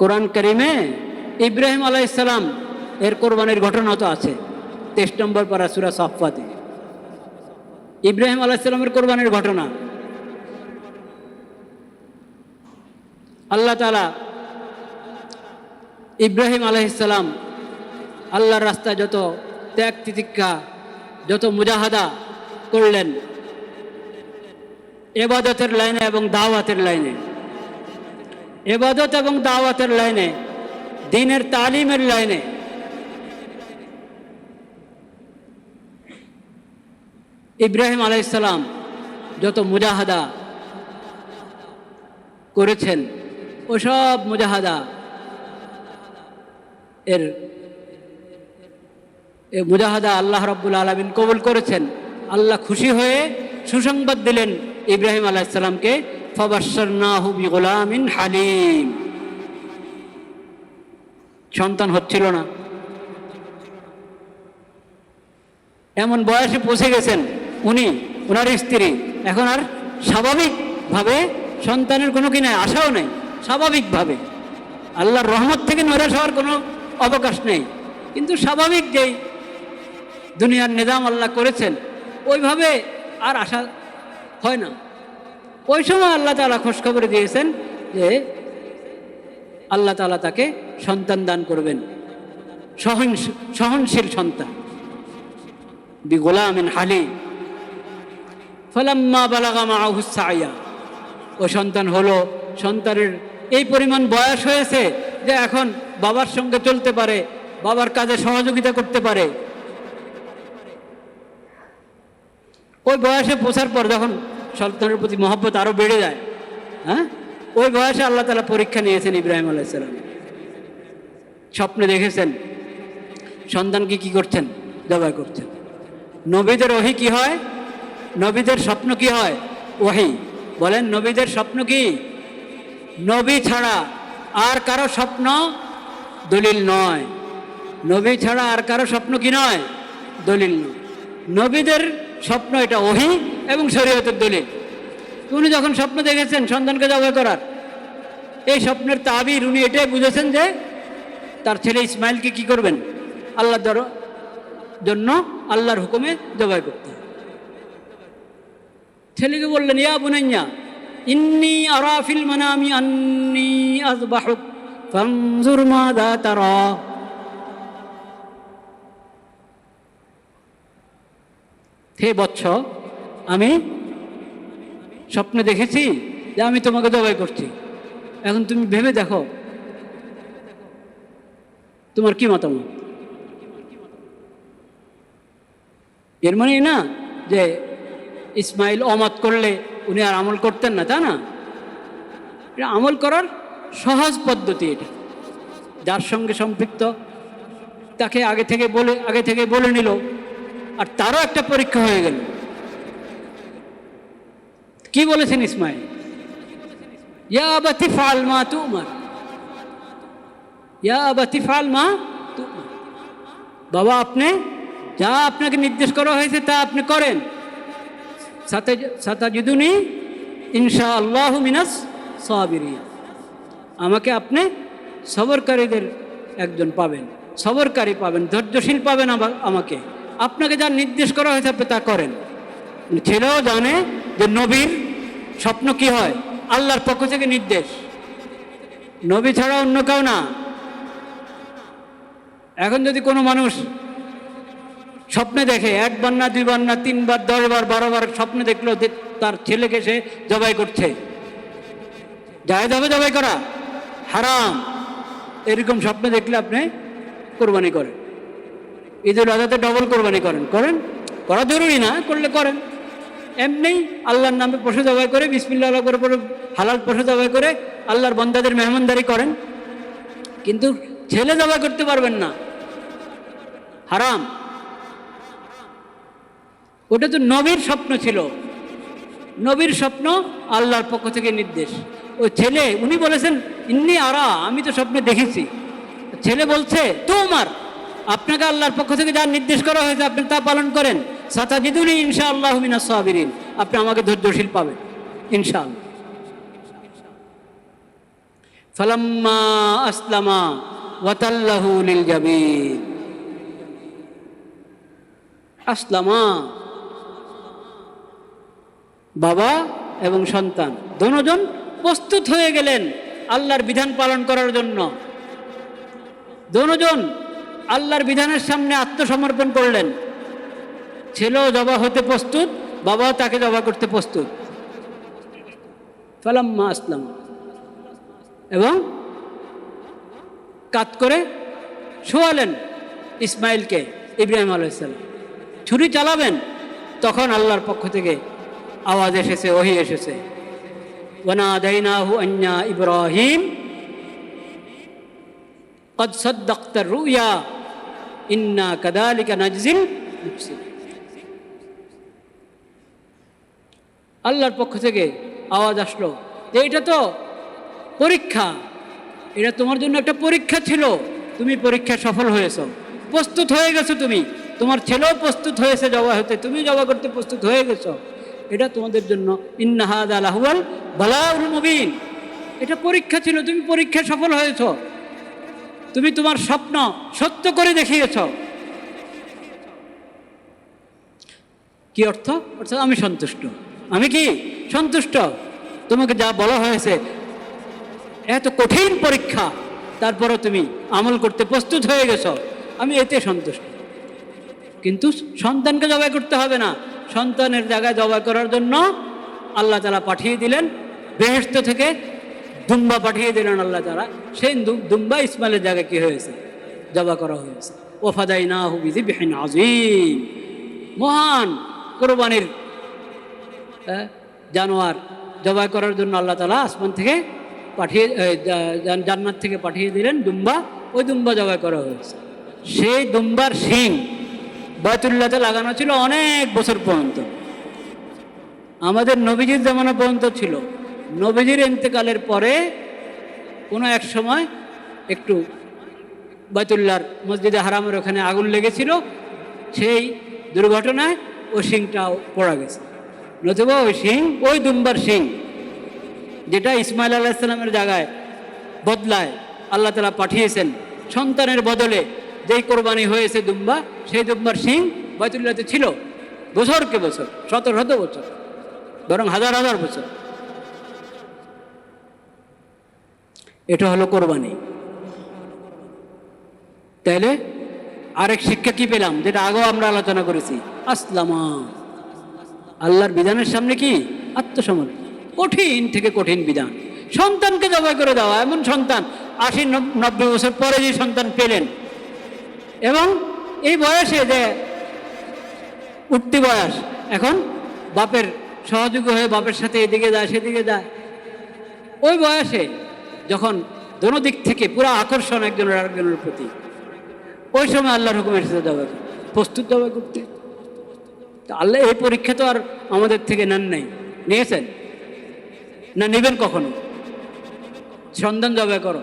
কোরআন করিমে ইব্রাহিম আলাইসালাম এর কোরবানির ঘটনা তো আছে। তেইশ নম্বর পারা সুরা সাফাতে ইব্রাহিম আলাইসালামের কোরবানির ঘটনা। আল্লাহ তালা ইব্রাহিম আলাইসালাম আল্লাহর রাস্তায় যত ত্যাগ তিতিক্ষা, যত মুজাহাদা করলেন, এবাদতের লাইনে এবং দাওয়াতের লাইনে। এবাদত এবং দাওয়াতের লাইনে, দিনের তালিমের লাইনে। ইব্রাহিম আলাইসালাম যত মুজাহাদা করেছেন ওসব মুজাহাদা এর মুজাহাদা আল্লাহ রব্বুল আলমিন কবুল করেছেন। আল্লাহ খুশি হয়ে সুসংবাদ দিলেন ইব্রাহিম আলাইসাল্লামকে হালিম। সন্তান হচ্ছিল না। এমন বয়সে পৌঁছে গেছেন উনি ওনার স্ত্রী। এখন আর স্বাভাবিকভাবে সন্তানের কোনো কি নাই, আশাও নেই। স্বাভাবিকভাবে। আল্লাহর রহমত থেকে নৈরাশ হওয়ার কোনো অবকাশ নেই। কিন্তু স্বাভাবিক যেই দুনিয়ার নিজাম আল্লাহ করেছেন, ওইভাবে আর আশা হয় না। ওই সময় আল্লাহ তালা খোঁজখবরে দিয়েছেন যে আল্লাহ তালা তাকে সন্তান দান করবেন। সহনশীল সহনশীল সন্তান। বি গোলামিন হালি। ফলাম্মা বালাগা মাহুসাইয়া ও সন্তান হলো, সন্তানের এই পরিমাণ বয়স হয়েছে যে এখন বাবার সঙ্গে চলতে পারে, বাবার কাজে সহযোগিতা করতে পারে। ওই বয়সে পৌঁছার পর যখন সন্তানের প্রতি মহব্বত আরও বেড়ে যায়। হ্যাঁ? ওই বয়সে আল্লাহ তালা পরীক্ষা নিয়েছেন ইব্রাহিম আলাইসালাম স্বপ্নে দেখেছেন সন্তানকে কি করছেন? জবাই করছেন। নবীদের ওহি কি হয়? নবীদের স্বপ্ন কি হয়? ওহি। বলেন, নবীদের স্বপ্ন কি? নবী ছাড়া আর কারও স্বপ্ন দলিল নয়। নবী ছাড়া আর কারও স্বপ্ন কি নয়? দলিল নয়। নবীদের স্বপ্ন এটা ওহি এবং শরীয়তের দলিল। উনি যখন স্বপ্ন দেখেছেন সন্তানকে জবাই করার, এই স্বপ্নের তাবির উনি এটাই বুঝেছেন যে তার ছেলে ইসমাইলকে কি করবেন? আল্লাহ দর, জন্য আল্লাহর হুকুমে জবাই করতে ছেলেকে বললেন, ইয়া বুনাইয়া, ইন্নি আরাফিল মানামি আন্নি আযবাহুক ফানজুর মাযা তারা। হে বৎস, আমি স্বপ্নে দেখেছি যে আমি তোমাকে জবাই করছি। এখন তুমি ভেবে দেখো তোমার কি মতামত? এর মানে না যে ইসমাইল অমত করলে উনি আর আমল করতেন না, তা না? এটা আমল করার সহজ পদ্ধতি এটা। যার সঙ্গে সম্পৃক্ত, তাকে আগে থেকে বলে, আগে থেকে বলে নিল, আর তারও একটা পরীক্ষা হয়ে গেল। কি বলেছেন ইসমাইল? ইয়া মা তুমার। ইয়া আবাতি মা তুমার। বাবা, আপনি যা আপনাকে নির্দেশ করা হয়েছে তা আপনি করেন। সাথে সাতাজুদুনি ইনশা আল্লাহ মিনাস সাবিরি আমাকে আপনি সবরকারীদের একজন পাবেন। সবরকারী পাবেন, ধৈর্যশীল পাবেন আমা- আমাকে। আপনাকে যা নির্দেশ করা হয়েছে আপনি তা করেন। ছেলেও জানে যে নবীর স্বপ্ন কি হয়? আল্লাহর পক্ষ থেকে নির্দেশ। নবী ছাড়া অন্য কেউ না। এখন যদি কোনো মানুষ স্বপ্নে দেখে একবার না দুইবার না তিনবার দশবার বারোবার স্বপ্নে দেখল তার ছেলেকে সে জবাই করছে। জায়েজ হবে জবাই করা। হারাম। এরকম স্বপ্ন দেখলে আপনি কোরবানি করেন। ঈদুল আজহাতে ডবল কোরবানি করেন। করেন? করা জরুরি না, করলে করেন। এমনি আল্লাহর নামে পশু জবাই করে বিসমিল্লা করে পরে হালাল পশু জবাই করে আল্লাহর বন্দাদের মেহমানদারি করেন। কিন্তু ছেলে জবাই করতে পারবেন না। হারাম। ওটা তো নবীর স্বপ্ন ছিল। নবীর স্বপ্ন আল্লাহর পক্ষ থেকে নির্দেশ। ও ছেলে, উনি বলেছেন, ইন্নি আরা, আমি তো স্বপ্নে দেখেছি। ছেলে বলছে, তোমার, আপনাকে আল্লাহর পক্ষ থেকে যা নির্দেশ করা হয়েছে, আপনি তা পালন করেন। সাতাজিদুনি ইনশা আল্লাহ সাবিরিন। আপনি আমাকে ধৈর্যশীল পাবেন, ইনশাআল্লাহ। ফালাম্মা আসলামা ওয়াতাল্লাহু লিল জাবির আসলামা। বাবা এবং সন্তান দুজন প্রস্তুত হয়ে গেলেন আল্লাহর বিধান পালন করার জন্য। দুজন আল্লাহর বিধানের সামনে আত্মসমর্পণ করলেন। ছেলেও জবা হতে প্রস্তুত, বাবাও তাকে জবা করতে প্রস্তুত। ফলাম্মা আসলাম। এবং কাত করে শোয়ালেন ইসমাইলকে, ইব্রাহিম আলাইসাল্লাম ছুরি চালাবেন, তখন আল্লাহর পক্ষ থেকে আওয়াজ এসেছে, ওহি এসেছে। ওনা দাইনাহু আন্যা ইব্রাহিম কদসদ্দ সদ্দাক্তার রুয়া, ইন্না কাদালিকা নাজিল আল্লাহর পক্ষ থেকে আওয়াজ আসলো। যে এটা তো পরীক্ষা। এটা তোমার জন্য একটা পরীক্ষা ছিল। তুমি পরীক্ষা সফল হয়েছ। প্রস্তুত হয়ে গেছো তুমি। তোমার ছেলেও প্রস্তুত হয়েছে জবা হতে। তুমি জবা করতে প্রস্তুত হয়ে গেছো। এটা তোমাদের জন্য ইন্নাহাদ আলাহুয়াল বালাউল মুবিন। এটা পরীক্ষা ছিল। তুমি পরীক্ষা সফল হয়েছ। তুমি তোমার স্বপ্ন সত্য করে দেখিয়েছ। কি অর্থ? অর্থাৎ আমি সন্তুষ্ট। আমি কি সন্তুষ্ট? তোমাকে যা বলা হয়েছে, এত কঠিন পরীক্ষা, তারপরও তুমি আমল করতে প্রস্তুত হয়ে গেছো। আমি এতে সন্তুষ্ট। কিন্তু সন্তানকে জবাই করতে হবে না। সন্তানের জায়গায় জবাই করার জন্য আল্লাহ তালা পাঠিয়ে দিলেন বেহেস্ত থেকে দুম্বা পাঠিয়ে দিলেন আল্লাহ তালা সেই দুম্বা ইসমাইলের জায়গায় কি হয়েছে? জবা করা হয়েছে। ওফাদাই না হুবিদি বেহিন আজিম মহান কোরবানির জানোয়ার জবাই করার জন্য আল্লাহ তালা আসমান থেকে পাঠিয়ে এ, জা- জান- জান্নাত থেকে পাঠিয়ে দিলেন দুম্বা। ওই দুম্বা জবাই করা হয়েছে। সেই দুম্বার শিং বায়তুল্লাতে লাগানো ছিল অনেক বছর পর্যন্ত। আমাদের নবীজির জামানা পর্যন্ত ছিল। নবীজির ইন্তেকালের পরে কোনো এক সময় একটু বাইতুল্লার মসজিদে হারামের ওখানে আগুন লেগেছিল। সেই দুর্ঘটনায় ওই শিংটাও পড়া গেছে। নতুবা ওই শিং ওই দুম্বার শিং যেটা ইসমাইল আলাহিসাল্লামের জায়গায় বদলায়, আল্লাহ তালা পাঠিয়েছেন। সন্তানের বদলে যেই কোরবানি হয়েছে দুম্বা, সেই দুম্বার শিং বাইতুল্লাহতে ছিল। বছরকে বছর? শত শত বছর। বরং হাজার হাজার বছর। এটা হলো কোরবানি। তাইলে আরেক শিক্ষা কি পেলাম? যেটা আগেও আমরা আলোচনা করেছি। আসলামা। আল্লাহর বিধানের সামনে কি? আত্মসমর্পণ। কঠিন থেকে কঠিন বিধান। সন্তানকে জবাই করে দেওয়া, এমন সন্তান। আশি, নব- নব্বই বছর পরে যে সন্তান পেলেন। এবং এই বয়সে যে উঠতি বয়স, এখন বাপের সহযোগী হয়ে বাপের সাথে এদিকে যায়, সেদিকে যায়। ওই বয়সে যখন দোনো দিক থেকে পুরো আকর্ষণ একজনের আরেকজনের প্রতি, ওই সময় আল্লাহর হুকুমের সাথে দাবা প্রস্তুত দাবা করতে। তো আল্লাহ এই পরীক্ষা তো আর আমাদের থেকে নেন নাই। নিয়েছেন? না নেবেন কখনো? সন্ধান জবাই করো।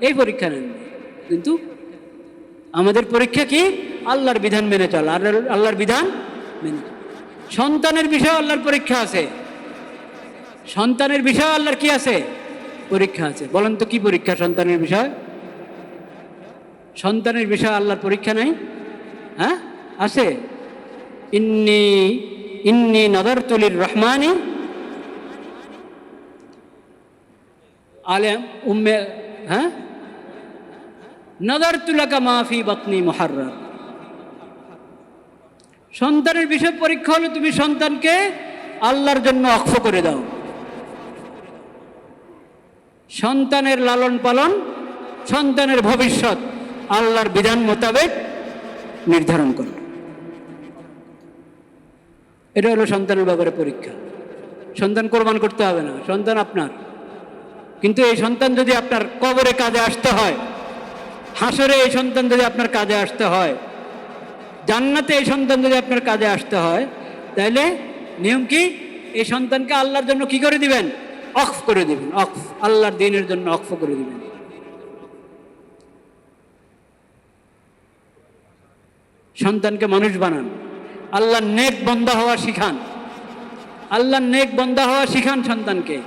এই পরীক্ষা নেন কিন্তু আমাদের পরীক্ষা কি? আল্লাহর বিধান মেনে চলা। আল্লাহর আল্লাহর বিধান মেনে চলা। সন্তানের বিষয়ে আল্লাহর পরীক্ষা আছে। সন্তানের বিষয়ে আল্লাহর কি আছে? পরীক্ষা আছে। বলেন তো কি পরীক্ষা সন্তানের বিষয়? সন্তানের বিষয়ে আল্লাহর পরীক্ষা নাই? হ্যাঁ? আছে? ইন্নি ইন্নি নদর তুলির রহমানি আলেম উম্মে হ্যাঁ নদর তুলাকা মাফি বতনি মহার্রার সন্তানের বিষয় পরীক্ষা হলো তুমি সন্তানকে আল্লাহর জন্য অক্ষ করে দাও সন্তানের লালন পালন সন্তানের ভবিষ্যৎ আল্লাহর বিধান মোতাবেক নির্ধারণ করো এটা হলো সন্তানের ব্যাপারে পরীক্ষা। সন্তান কোরবান করতে হবে না, সন্তান আপনার। কিন্তু এই সন্তান যদি আপনার কবরে কাজে আসতে হয়, হাসরে এই সন্তান যদি আপনার কাজে আসতে হয়, জান্নাতে এই সন্তান যদি আপনার কাজে আসতে হয় তাহলে নিয়ম কি? এই সন্তানকে আল্লাহর জন্য কি করে দিবেন? অক্ফ করে দিবেন, অক্ফ। আল্লাহর দিনের জন্য অক্ফ করে দিবেন। সন্তানকে মানুষ বানান। আল্লাহর নেক বন্ধা হওয়া শিখান। আল্লাহর নেক বন্ধা হওয়া শিখান সন্তানকে।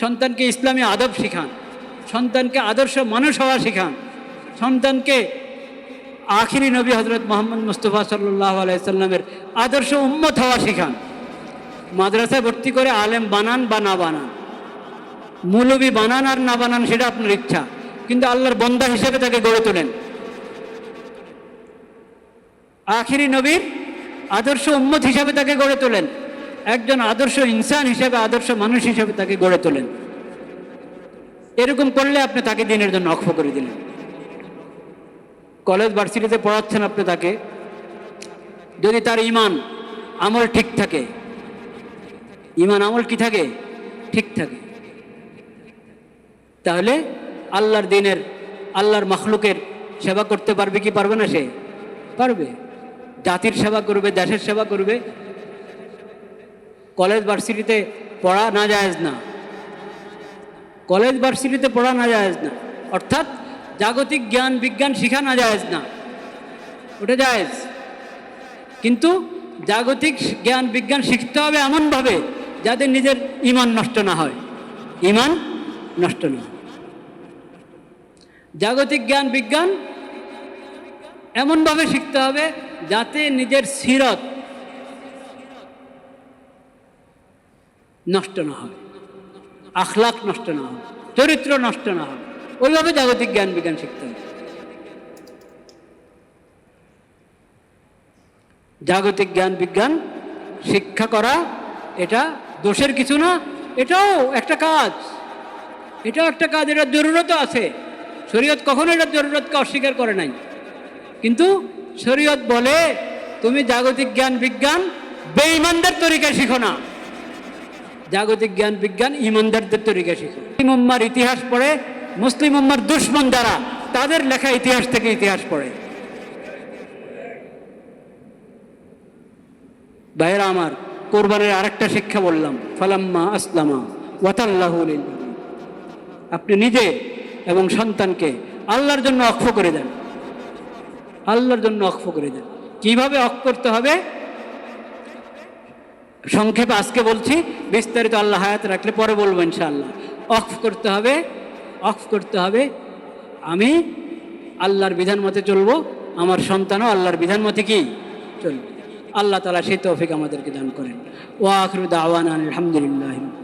সন্তানকে ইসলামী আদব শিখান। সন্তানকে আদর্শ মানুষ হওয়া শিখান। সন্তানকে আখিরি নবী হজরত মোহাম্মদ মুস্তফা সাল্লাহ আলাইসাল্লামের আদর্শ উম্মত হওয়া শিখান। মাদ্রাসায় ভর্তি করে আলেম বানান বা না বানান। মৌলবী বানান আর না বানান সেটা আপনার ইচ্ছা। কিন্তু আল্লাহর বন্দা হিসেবে তাকে গড়ে তোলেন। আখিরি নবীর আদর্শ উম্মত হিসাবে তাকে গড়ে তোলেন। একজন আদর্শ ইনসান হিসাবে, আদর্শ মানুষ হিসাবে তাকে গড়ে তোলেন। এরকম করলে আপনি তাকে দিনের জন্য অক্ষ করে দিলেন। কলেজ ভার্সিটিতে পড়াচ্ছেন আপনি তাকে। যদি তার ইমান, আমল ঠিক থাকে, ইমান, আমল কি থাকে? ঠিক থাকে। তাহলে আল্লাহর দিনের, আল্লাহর মখলুকের সেবা করতে পারবে কি পারবে না সে? পারবে। জাতির সেবা করবে, দেশের সেবা করবে। কলেজ ভার্সিটিতে পড়া না জায়েজ না। কলেজ ভার্সিটিতে পড়া না জায়েজ না। অর্থাৎ জাগতিক জ্ঞান, বিজ্ঞান শিখা না যায়জ না। ওটা জায়েজ। কিন্তু জাগতিক জ্ঞান, বিজ্ঞান শিখতে হবে এমনভাবে যাতে নিজের ইমান নষ্ট না হয়। ইমান নষ্ট না জাগতিক জ্ঞান, বিজ্ঞান এমনভাবে শিখতে হবে যাতে নিজের সিরত নষ্ট না হয় আখলাক নষ্ট না হয়, চরিত্র নষ্ট না হয়। ওইভাবে জাগতিক জ্ঞান বিজ্ঞান শিখতে হবে। জাগতিক জ্ঞান বিজ্ঞান শিক্ষা করা, এটা দোষের কিছু না, এটাও একটা কাজ। এটাও একটা কাজ এটার জরুরতও আছে। শরীয়ত কখনো এটার জরুরতকে অস্বীকার করে নাই। কিন্তু শরীয়ত বলে, তুমি জাগতিক জ্ঞান বিজ্ঞান বেঈমানদের তরিকায় শিখো না। জাগতিক জ্ঞান বিজ্ঞান ইমানদারদের তরিকা শিখো। মুসলিম উম্মার ইতিহাস পড়ে, মুসলিম উম্মার দুশ্মন যারা, তাদের লেখা ইতিহাস থেকে ইতিহাস পড়ে। ভাইয়েরা আমার, কোরবানের আরেকটা শিক্ষা বললাম, ফালাম্মা আসলামা ওয়াতাল্লাহ আপনি নিজে এবং সন্তানকে আল্লাহর জন্য অক্ষ করে দেন। আল্লাহর জন্য অক্ষ করে দেন। কীভাবে অক্ষ করতে হবে? সংক্ষেপে আজকে বলছি, বিস্তারিত আল্লাহ হায়াত রাখলে পরে বলব ইনশাআল্লাহ। অফ করতে হবে অফ করতে হবে। আমি আল্লাহর বিধান মতে চলবো, আমার সন্তানও আল্লাহর বিধান মতে কি? চলবে। আল্লাহ তালা সেই তৌফিক আমাদেরকে দান করেন। ও আখরুদ আওয়ান আলহামদুলিল্লাহ।